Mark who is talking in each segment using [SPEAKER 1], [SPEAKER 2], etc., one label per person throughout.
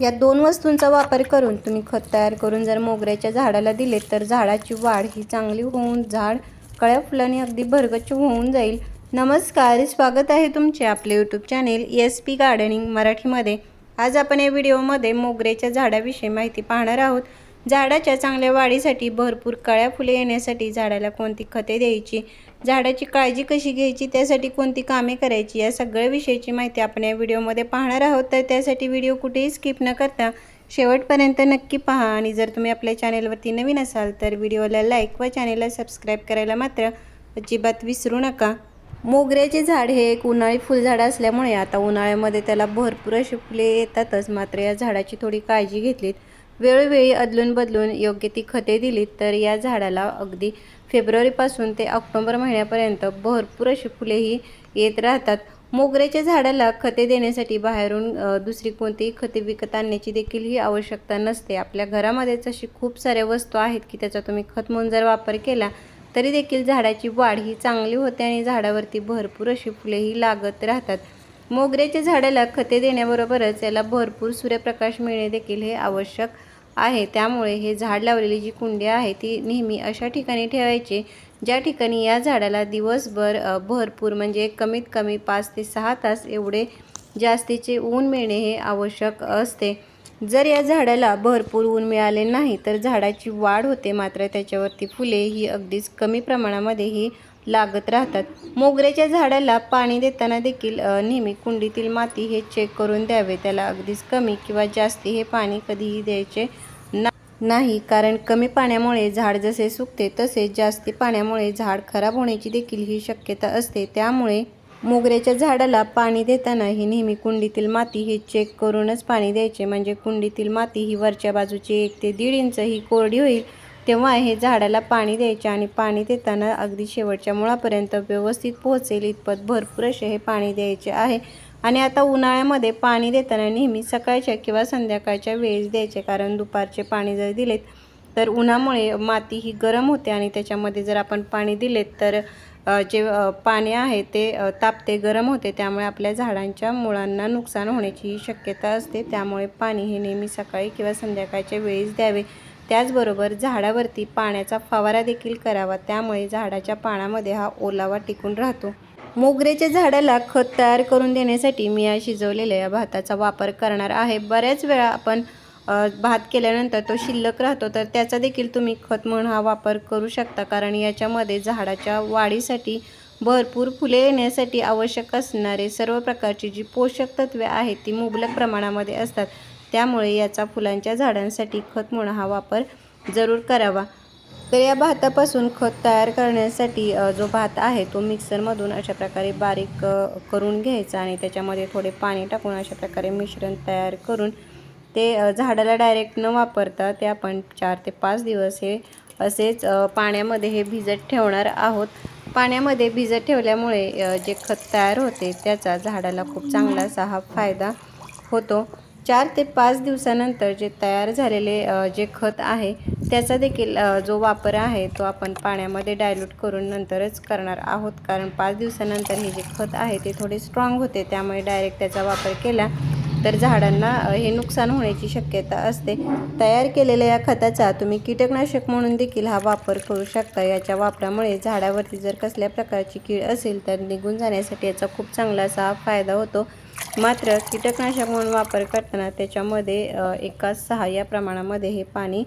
[SPEAKER 1] या दोन वस्तूंचा वापर करून तुम्ही खत तयार करून जर मोगऱ्याच्या झाडाला दिले तर झाडाची वाढ ही चांगली होऊन झाड कळ्या फुलांनी अगदी भरगच्च होऊन जाईल. नमस्कार स्वागत आहे तुमचे आपले YouTube channel S P gardening मराठीमध्ये. आज आपण या व्हिडिओमध्ये मोगऱ्याच्या झाडाविषयी माहिती पाहणार आहोत. झाडाच्या चांगल्या वाढीसाठी भरपूर काळ्या फुले येण्यासाठी झाडाला कोणती खते द्यायची? झाडाची काळजी कशी घ्यायची? त्यासाठी कोणती कामे करायची? या सगळ्या विषयीची माहिती आपण या व्हिडिओमध्ये पाहणार आहोत. तर त्यासाठी व्हिडिओ कुठेही स्किप न करता शेवटपर्यंत नक्की पहा. आणि जर तुम्ही आपल्या चॅनेलवरती नवीन असाल तर व्हिडिओला लाईक व चॅनेलला सबस्क्राईब करायला मात्र अजिबात विसरू नका. मोगऱ्याचे झाड हे एक उन्हाळी फुलझाड असल्यामुळे आता उन्हाळ्यामध्ये त्याला भरपूर अशी फुले येतातच. मात्र या झाडाची थोडी काळजी घेतलीत. वेळोवेळी अदलून बदलून योग्य ती खते दिलीत तर या झाडाला अगदी फेब्रुवारीपासून ते ऑक्टोबर महिन्यापर्यंत भरपूर अशी फुलेही येत राहतात. मोगऱ्याच्या झाडाला खते देण्यासाठी बाहेरून दुसरी कोणतीही खते विकत आणण्याची देखील ही आवश्यकता नसते. आपल्या घरामध्येच अशी खूप साऱ्या वस्तू आहेत की त्याचा तुम्ही खत म्हणून जर वापर केला तरी देखील झाडाची वाढ ही चांगली होते आणि झाडावरती भरपूर अशी फुलेही लागत राहतात. मोगऱ्याच्या झाडाला खते देण्याबरोबरच याला भरपूर सूर्यप्रकाश मिळणे देखील हे आवश्यक आहे. त्यामुळे हे झाड लावलेली जी कुंडी आहे ती नेहमी अशा ठिकाणी ठेवायची ज्या ठिकाणी या झाडाला दिवसभर भरपूर म्हणजे कमीत कमी पाच ते सहा तास एवढे जास्तीचे ऊन मिळणे हे आवश्यक असते. जर या झाडाला भरपूर ऊन मिळाले नाही तर झाडाची वाढ होते. मात्र त्याच्यावरती फुले ही अगदीच कमी प्रमाणामध्ये ही लागत राहतात. मोगऱ्याच्या झाडाला पाणी देताना देखील नेहमी कुंडीतील माती हे चेक करून द्यावे. त्याला अगदीच कमी किंवा जास्ती हे पाणी कधीही द्यायचे ना नाही. कारण कमी पाण्यामुळे झाड जसे सुकते तसेच जास्ती पाण्यामुळे झाड खराब होण्याची देखील ही शक्यता असते. त्यामुळे मोगऱ्याच्या झाडाला पाणी देताना ही नेहमी कुंडीतील माती हे चेक करूनच पाणी द्यायचे. म्हणजे कुंडीतील माती ही वरच्या बाजूची एक ते दीड इंच ही कोरडी होईल तेव्हा हे झाडाला पाणी द्यायचे आणि पाणी देताना अगदी शेवटच्या मुळापर्यंत व्यवस्थित पोहोचेल इतपत भरपूर असे हे पाणी द्यायचे आहे. आणि आता उन्हाळ्यामध्ये पाणी देताना नेहमी सकाळच्या किंवा संध्याकाळच्या वेळेस द्यायचे कारण दुपारचे पाणी जर दिलेत तर उन्हामुळे माती ही गरम होते आणि त्याच्यामध्ये जर आपण पाणी दिलेत तर जे पाने आहे ते तापते गरम होते त्यामुळे आपल्या झाडांच्या मुळांना नुकसान होण्याचीही शक्यता असते. त्यामुळे पाणी हे नेहमी सकाळी किंवा संध्याकाळच्या वेळीच द्यावे. त्याचबरोबर झाडावरती पाण्याचा फवारा देखील करावा. त्यामुळे झाडाच्या पानामध्ये हा ओलावा टिकून राहतो. मोगऱ्याच्या झाडाला खत तयार करून देण्यासाठी मी या शिजवलेल्या या भाताचा वापर करणार आहे. बऱ्याच वेळा आपण भात केल्यानंतर तो शिल्लक राहतो तर त्याचा देखील तुम्ही खत म्हणून हा वापर करू शकता. कारण याच्यामध्ये झाडाच्या वाढीसाठी भरपूर फुले येण्यासाठी आवश्यक असणारे सर्व प्रकारची जी पोषक तत्वे आहेत ती मुबलक प्रमाणामध्ये असतात. त्यामुळे याचा फुलांच्या झाडांसाठी खत म्हणून हा वापर जरूर करावा. तर या भातापासून खत तयार करण्यासाठी जो भात आहे तो मिक्सरमधून अशा प्रकारे बारीक करून घ्यायचा आणि त्याच्यामध्ये थोडे पाणी टाकून अशा प्रकारे मिश्रण तयार करून ते झाडाला डायरेक्ट न वापरता ते आपण चार ते पाच दिवस हे असेच पाण्यामध्ये हे भिजत ठेवणार आहोत. पाण्यामध्ये भिजत ठेवल्यामुळे जे खत तयार होते त्याचा झाडाला खूप चांगला असा हा फायदा होतो. चार ते पाच दिवसानंतर जे तयार झालेले जे खत आहे त्याचा देखील जो वापर आहे तो आपण पाण्यामध्ये डायल्यूट करून नंतरच करणार आहोत. कारण पाच दिवसानंतर हे जे खत आहे ते थोडे स्ट्रॉंग होते त्यामुळे डायरेक्ट त्याचा वापर केला. तर झाडांना हे नुकसान होण्याची शक्यता असते. तयार केलेल्या या खताचा तुम्ही कीटकनाशक म्हणून देखील हा वापर करू शकता. याच्या वापरामुळे झाडावरती जर कसल्या प्रकारची कीड असेल तर निघून जाण्यासाठी याचा खूप चांगला असा फायदा होतो. मात्र कीटकनाशक म्हणून वापर करताना त्याच्यामध्ये एका सहा या प्रमाणामध्ये हे पाणी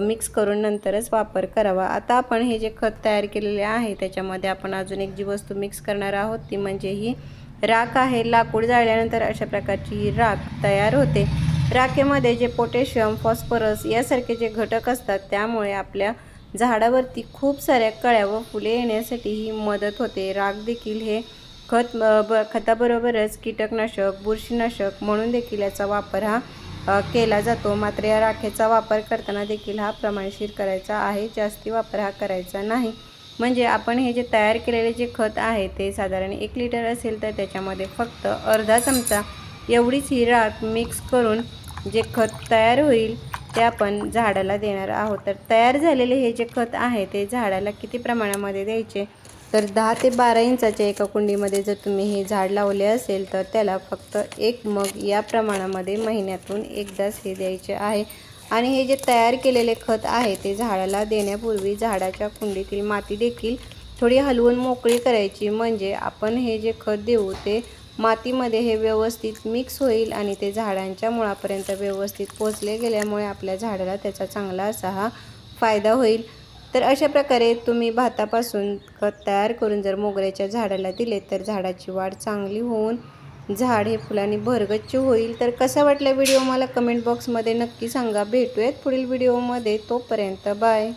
[SPEAKER 1] मिक्स करून नंतरच वापर करावा. आता आपण हे जे खत तयार केलेले आहे त्याच्यामध्ये आपण अजून एक जी वस्तू मिक्स करणार आहोत ती म्हणजे ही राख आहे. लाकूड जाळल्यानंतर अशा प्रकारची राख तयार होते. राखेमध्ये जे पोटॅशियम फॉस्फरस यासारखे जे घटक असतात त्यामुळे आपल्या झाडावरती खूप साऱ्या कळ्या व फुले येण्यासाठी ही मदत होते. राख देखील हे खत ब खताबरोबरच कीटकनाशक बुरशीनाशक म्हणून देखील याचा वापर हा केला जातो. मात्र या राखेचा वापर करताना देखील हा प्रमाणशीर करायचा आहे. जास्ती वापर हा करायचा नाही. म्हणजे आपण हे जे तयार केलेले जे खत आहे ते साधारण एक लिटर असेल तर त्याच्यामध्ये फक्त अर्धा चमचा एवढीच ही राख मिक्स करून जे खत तयार होईल ते आपण झाडाला देणार आहोत. तर तयार झालेले हे जे खत आहे ते झाडाला किती प्रमाणामध्ये द्यायचे? तर दहा ते बारा इंचाच्या एका कुंडीमध्ये जर तुम्ही हे झाड लावले असेल तर त्याला फक्त एक मग या प्रमाणामध्ये महिन्यातून एकदाच हे द्यायचे आहे. आणि हे जे तयार केलेले खत आहे ते झाडाला देण्यापूर्वी झाडाच्या कुंडीतील माती देखील थोडी हलवून मोकळी करायची. म्हणजे आपण हे जे खत देऊ ते मातीमध्ये हे व्यवस्थित मिक्स होईल आणि ते झाडांच्या मुळापर्यंत व्यवस्थित पोचले गेल्यामुळे आपल्या झाडाला त्याचा चांगला असा हा फायदा होईल. तर अशा प्रकारे तुम्ही भातापासून खत तयार करून जर मोगऱ्याच्या झाडाला दिले तर झाडाची वाढ चांगली होऊन झाड हे फुलांनी भरगच्च होईल. तर कसा वाटला व्हिडिओ? मला कमेंट बॉक्समध्ये नक्की सांगा. भेटूयात पुढील व्हिडिओमध्ये. तोपर्यंत बाय.